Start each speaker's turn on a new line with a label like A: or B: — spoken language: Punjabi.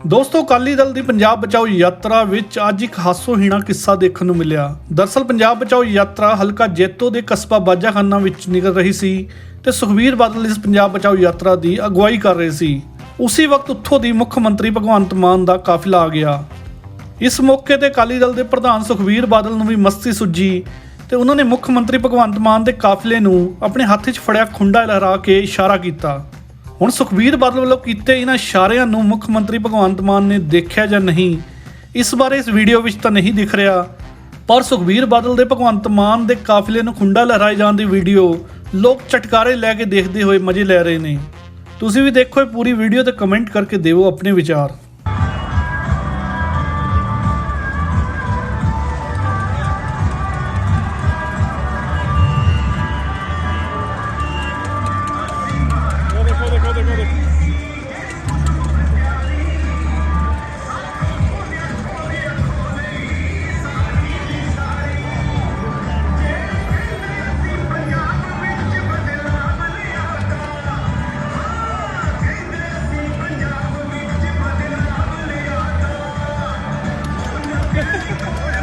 A: ਦੋਸਤੋ, ਅਕਾਲੀ ਦਲ ਦੀ ਪੰਜਾਬ ਬਚਾਓ ਯਾਤਰਾ ਵਿੱਚ ਅੱਜ ਇੱਕ ਹਾਸੋਹੀਣਾ ਕਿੱਸਾ ਦੇਖਣ ਨੂੰ ਮਿਲਿਆ। ਦਰਸਲ, ਪੰਜਾਬ ਬਚਾਓ ਯਾਤਰਾ ਹਲਕਾ ਜੈਤੋ ਦੇ ਕਸਬਾ ਬਾਜਾਖਾਨਾ ਵਿੱਚ ਨਿਕਲ ਰਹੀ ਸੀ ਤੇ ਸੁਖਬੀਰ ਬਾਦਲ ਇਸ ਪੰਜਾਬ ਬਚਾਓ ਯਾਤਰਾ ਦੀ ਅਗਵਾਈ ਕਰ ਰਹੇ ਸੀ। ਉਸੇ ਵਕਤ ਉੱਥੋਂ ਦੀ ਮੁੱਖ ਮੰਤਰੀ ਭਗਵੰਤ ਮਾਨ ਦਾ ਕਾਫਿਲਾ ਆ ਗਿਆ। ਇਸ ਮੌਕੇ ਤੇ ਅਕਾਲੀ ਦਲ ਦੇ ਪ੍ਰਧਾਨ ਸੁਖਬੀਰ ਬਾਦਲ ਨੂੰ ਵੀ ਮਸਤੀ ਸੁੱਜੀ ਤੇ ਉਹਨਾਂ ਨੇ ਮੁੱਖ ਮੰਤਰੀ ਭਗਵੰਤ ਮਾਨ ਦੇ ਕਾਫ਼ਲੇ ਨੂੰ ਆਪਣੇ ਹੱਥ 'ਚ ਫੜਿਆ ਖੁੰਡਾ ਲਹਿਰਾ ਕੇ ਇਸ਼ਾਰਾ ਕੀਤਾ। ਹੁਣ ਸੁਖਬੀਰ ਬਾਦਲ ਵੱਲੋਂ ਕੀਤੇ ਇਹਨਾਂ ਇਸ਼ਾਰਿਆਂ ਨੂੰ ਮੁੱਖ ਮੰਤਰੀ ਭਗਵੰਤ ਮਾਨ ਨੇ ਦੇਖਿਆ ਜਾਂ ਨਹੀਂ, ਇਸ ਬਾਰੇ ਇਸ ਵੀਡੀਓ ਵਿੱਚ ਤਾਂ ਨਹੀਂ ਦਿਖ ਰਿਹਾ। ਪਰ ਸੁਖਬੀਰ ਬਾਦਲ ਦੇ ਭਗਵੰਤ ਮਾਨ ਦੇ ਕਾਫ਼ਲੇ ਨੂੰ ਖੁੰਡਾ ਲਹਿਰਾਏ ਜਾਣ ਦੀ ਵੀਡੀਓ ਲੋਕ ਚਟਕਾਰੇ ਲੈ ਕੇ ਦੇਖਦੇ ਹੋਏ ਮਜ਼ੇ ਲੈ ਰਹੇ ਨੇ। ਤੁਸੀਂ ਵੀ ਦੇਖੋ ਇਹ ਪੂਰੀ ਵੀਡੀਓ ਤੇ ਕਮੈਂਟ ਕਰਕੇ ਦਿਓ ਆਪਣੇ ਵਿਚਾਰ। Yeah.